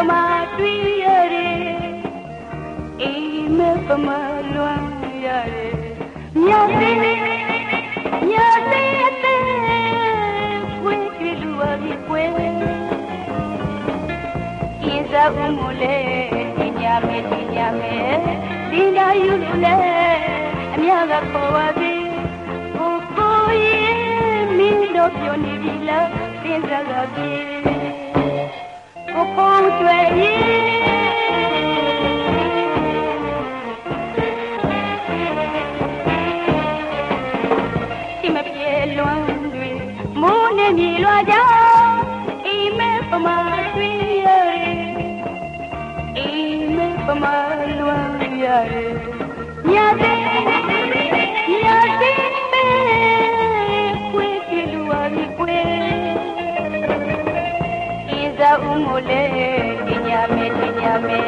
ပမာတွေ့ရရဲအေးမပမာလွမ်းရရဲမြတ်တဲ့မြတ်တဲ့အသက်ကိုယ်ကြည့်လူအပြီးပွဲဤသာဦးမလဲဒီညမဲဒီညမဲဒီနာယူလဲအမြကခေါ်ပါစေကိုကိုရဲ့မင်းတို့ပြောနေပြီလားစဉ်းစားကြည့် ကို ဤသာဦးမို့လဲညမဲညမဲ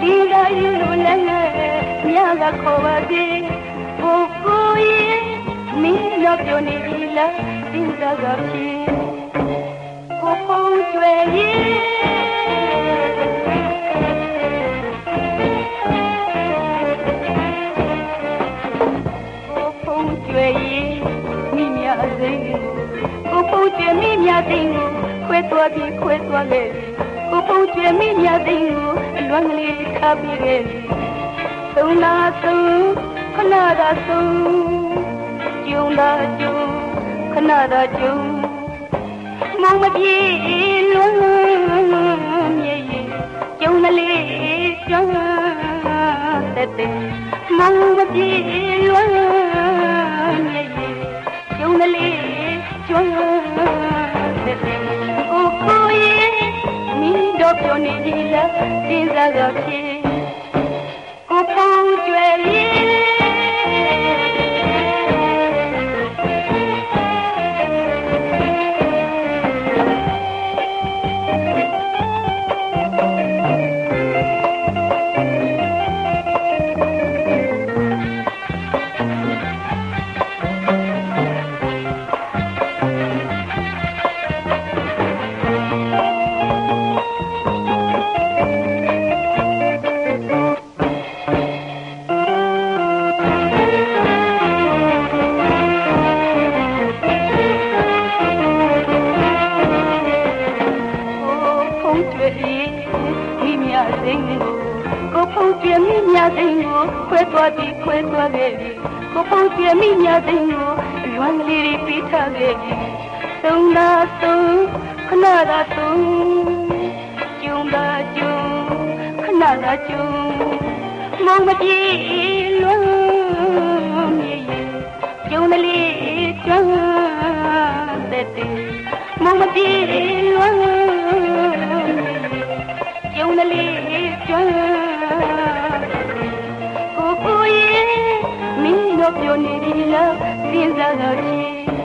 ဒီကယူလို့လည်းညကခေါ်ပါသေးကိုကိုရဲ့မင်းတော့ပြောနေပြီလားစဉ်းစားကြဖြစ်ကိုပုံကျွဲရဲ့ကိုပုံကျွဲရဲ့မိမြစိန်ကိုပုံကျွဲမိမြစိန်ကိုခွဲသွား ပြီးခွဲသွားခဲ့ကိုပုံကျွဲမိမြစိန်ကိုအလွန်ကလေးထားပြီးခဲ့သုံးနာသုံးခဏသာသုံးကျုံသာကျုံခဏသာကျုံမောင်မပြေလွန်းမြေရင်ကျုံကလေးကျွမ်းတဲ့တဲ့မောင်မပြေလွန်းမြေရင်ကျုံကလေး တို့ပြောနေကြလားစဉ်းစားကြဖြစ် ဖုံးကျွေမိမြစိန်ကိုခွဲသွားပြီးခွဲသွားခဲ့ပြီကိုဖုံးကျွေမိမြစိန်ကိုလွမ်းကလေးတွေပြီးထားခဲ့ပြီသုံးသာသုံးခဏသာသုံးကျုံသာကျုံခဏသာကျုံမောင်မပြေလွမ်းမြေရင်ကျုံကလေးကျွမ်းတဲ့တဲ့မောင်မပြေ ကိုကိုရဲ့